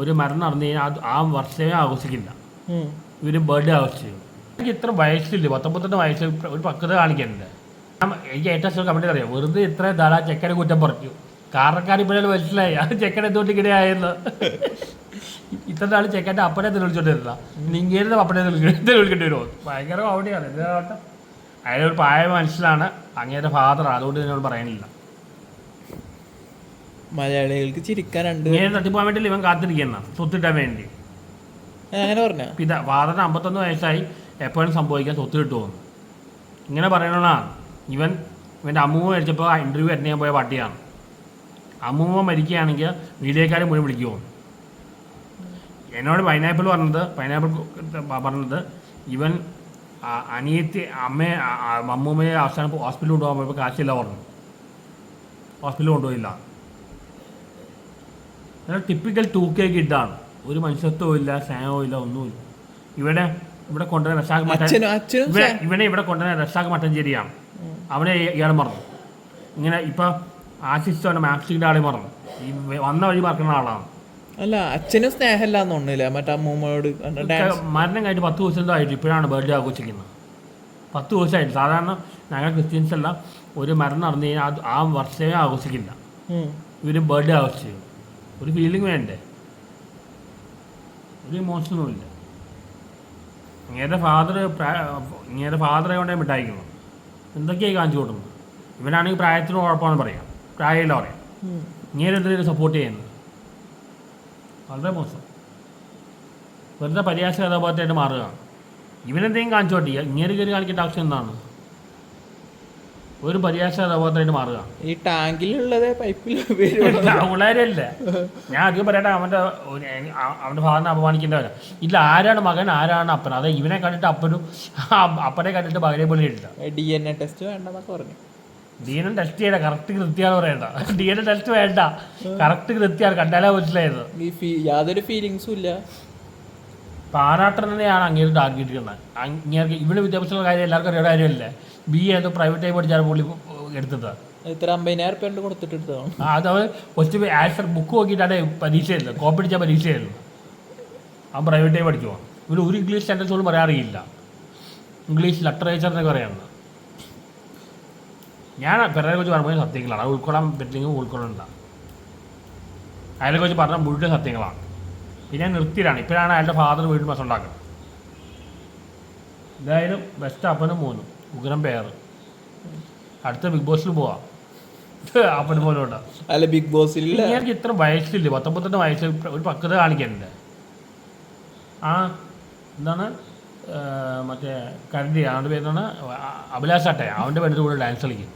ഒരു മരണം നടന്നു കഴിഞ്ഞാൽ ആ വർഷമേ ആഘോഷിക്കില്ല. ഇവർ ബർത്ത്ഡേ ആഘോഷിച്ചു. എനിക്ക് ഇത്ര വയസ്സില്ല. പത്തൊമ്പത്തെട്ട് വയസ്സിൽ ഒരു പക്വത കാണിക്കുന്നുണ്ട് എനിക്ക് ഏറ്റവും ഇഷ്ടം കമ്പനി അറിയാം? വെറുതെ ഇത്ര ധാരാ ചെക്കനെ കുറ്റം പറഞ്ഞു. കാരണക്കാർ ഇപ്പോഴും മനസ്സിലായി? ആ ചെക്കൻ എന്തുകൊണ്ട് ഇങ്ങനെ ഇത്ര നാൾ ചെക്കന്റെ അപ്പനെ തെളിവിച്ചോണ്ടിരുന്ന നിങ്ങേരുന്ന അപ്പനെ തെളിവിക്കേണ്ടി വരുമോ? ഭയങ്കര അവിടെയാണ് എന്താ അയാളൊരു പായ മനസ്സിലാണ് അങ്ങേരുടെ ഫാദർ അതുകൊണ്ട് എന്നോട് പറയാനില്ല മലയാളികൾക്ക് ചിരിക്കാൻ രണ്ട് തട്ടിപ്പോകാൻ വേണ്ടി ഇവൻ കാത്തിരിക്കുന്ന? സ്വത്തിട്ടാൻ വേണ്ടി. അങ്ങനെ പറഞ്ഞ? പിതാ വാദന അമ്പത്തൊന്ന് വയസ്സായി. എപ്പോഴും സംഭവിക്കാൻ സ്വത്ത് കിട്ടുമെന്ന് ഇങ്ങനെ പറയണതാണ് ഇവൻ ഇവന്റെ അമ്മൂമ്മ മരിച്ചപ്പോൾ ഇന്റർവ്യൂ അറ്റൻഡ് ചെയ്യാൻ പോയ പട്ടിയാണ്. അമ്മൂമ്മ മരിക്കുകയാണെങ്കിൽ മീഡിയക്കാരെ മുഴുവൻ വിളിക്കുമോ എന്നോട് പൈനാപ്പിൾ പറഞ്ഞത് പൈനാപ്പിൾ പറഞ്ഞത് ഇവൻ അനിയത്തി അമ്മയെ അമ്മൂമ്മയെ അവസാനം ഹോസ്പിറ്റലിൽ കൊണ്ടുപോകാൻ പോയപ്പോൾ കാശില്ല പറഞ്ഞു. ഹോസ്പിറ്റലിൽ കൊണ്ടുപോയില്ല. ടിപ്പിക്കൽ ടു കെ കിഡാണ് ഒരു മനുഷ്യത്വവും ഇല്ല സ്നേഹവും ഇല്ല ഒന്നുമില്ല. ഇവിടെ ഇവിടെ കൊണ്ടുവരുന്ന റഷാഖ് മട്ടൻ ഇവനെ ഇവിടെ കൊണ്ടുവരുന്ന റഷാഖ് മട്ടഞ്ചേരിയാണ് അവനെ ഇയാൾ മറന്നു. ഇങ്ങനെ ഇപ്പൊ ആശിച്ച് അവനെ മാക്സിന്റെ ആളെ മറന്നു. ഈ വന്ന വഴി മറക്കുന്ന ആളാണ്. അല്ല അച്ഛനും സ്നേഹമില്ല തോന്നുന്നില്ല മറ്റേ അമ്മൂമ്മയോട് മരണം കഴിഞ്ഞ് പത്ത് ദിവസം ആയിട്ട് ഇപ്പോഴാണ് ബർത്ത്ഡേ ആഘോഷിക്കുന്നത്. പത്ത് ദിവസമായിട്ട് സാധാരണ ഞങ്ങൾ ക്രിസ്ത്യൻസ് എല്ലാം ഒരു മരണം നടന്നു കഴിഞ്ഞാൽ ആ വർഷമേ ആഘോഷിക്കില്ല. ഇവർ ബർത്ത്ഡേ ആഘോഷിക്കും ഒരു ഫീലിംഗ് വേണ്ടേ? ഒരു ഇമോഷനും ഇല്ല. ഇങ്ങേരുടെ ഫാദർ ഇങ്ങേരുടെ ഫാദറെ കൊണ്ടേ മിഠായിക്കുന്നു. എന്തൊക്കെയായി കാണിച്ചു കൊടുക്കുന്നത് ഇവനാണെങ്കിൽ പ്രായത്തിന് കുഴപ്പമാണെന്ന് പറയാം. പ്രായമില്ല പറയാം. ഇങ്ങനെ എന്തെങ്കിലും സപ്പോർട്ട് ചെയ്യുന്നത്? വളരെ മോശം. വെറുതെ പരിഹാസ കഥാപാത്രമായിട്ട് മാറുകയാണ്. ഇവനെന്തെങ്കിലും കാണിച്ചോട്ടെ? ഇങ്ങനെ കയറി കാണിക്കേണ്ട ആവശ്യം എന്താണ്? ഒരു പരിഹാസ കഥാപാത്രമായിട്ട് മാറുക. ഈ ടാങ്കിലുള്ളത് പൈപ്പിൽ പിള്ളേരല്ല. ഞാൻ അധികം പറയട്ടെ അവന്റെ അവന്റെ ഭാഗം അപമാനിക്കേണ്ടവരാ. ഇല്ല ആരാണ് മകൻ ആരാണ് അപ്പൻ? അതെ ഇവനെ കണ്ടിട്ട് അപ്പനും അപ്പനെ കണ്ടിട്ട് മകനെ പോലെ ഇല്ല ഡി എൻ എ ടെസ്റ്റ് വേണ്ടെന്നൊക്കെ പറഞ്ഞു. ഡി എൻ എ ടെസ്റ്റ് ചെയ്യണ്ട കറക്റ്റ് കൃത്യമാണ് പറയണ്ട. ഡി എൻ എ ടെസ്റ്റ് വേണ്ട. കറക്റ്റ് കൃത്യമാണ് കണ്ടാലേ മനസ്സിലായത്. യാതൊരു ഫീലിങ്സും ഇല്ല. പാരാട്ടനെയാണ് അങ്ങേര് ടാർഗറ്റ് ചെയ്യുന്നത്. അങ്ങേർക്ക് ഇവിടെ വിദ്യാഭ്യാസമുള്ള കാര്യം എല്ലാവർക്കും അറിയാൻ കാര്യമല്ലേ? ബി എ ഏതോ പ്രൈവറ്റ് ആയി പഠിച്ചാണ് പുള്ളി എടുത്തത്. ഇത്ര അമ്പതിനായിരം റുപ്യ കൊണ്ട് കൊടുത്തിട്ട് എടുത്തതാണ്? ആ, അത് അവൻ ഫസ്റ്റ് ആൻസർ ബുക്ക് നോക്കിയിട്ടാണ് പരീക്ഷ എഴുതുന്നത് കോപ്പി അടിച്ച പരീക്ഷ എഴുതുന്നത് അവൻ പ്രൈവറ്റായി പഠിച്ചു ഇവർ ഒരു ഇംഗ്ലീഷ് സെന്റൻസ് പോലും പറയാൻ അറിയില്ല. ഇംഗ്ലീഷ് ലിറ്ററേച്ചർ എന്നൊക്കെ പറയുന്നത്. ഞാൻ പിറകെ കുറിച്ച് പറഞ്ഞ സത്യങ്ങളാണ്. അത് ഉൾക്കൊള്ളാൻ പറ്റില്ലെങ്കിൽ ഉൾക്കൊള്ളണ്ട. അയാളെ കുറിച്ച് പറഞ്ഞ മുഴുവൻ സത്യങ്ങളാണ്. പിന്നെ നിർത്തിയിലാണ് ഇപ്പോഴാണ് അയാളുടെ ഫാദർ വീട്ടിൽ ബസ് ഉണ്ടാക്കുന്നത്. എന്തായാലും ബെസ്റ്റ് അപ്പനും മൂന്നും. ഉഗ്രം പേർ അടുത്ത ബിഗ് ബോസിൽ പോവാം. അപ്പം പോലെ ഉണ്ടാവും അല്ല ബിഗ് ബോസിൽ ഇങ്ങനെ ഇത്ര വയസ്സില്ല. പത്തൊമ്പത്തെട്ട് വയസ്സിൽ ഒരു പക്വത കാണിക്കണ്ടേ? ആ എന്താണ്? മറ്റേ കരണ്ടി അവന്റെ പേരാണ് അഭിലാഷ് അട്ടെ അവന്റെ പേരുടെ കൂടെ ഡാൻസ് കളിക്കും.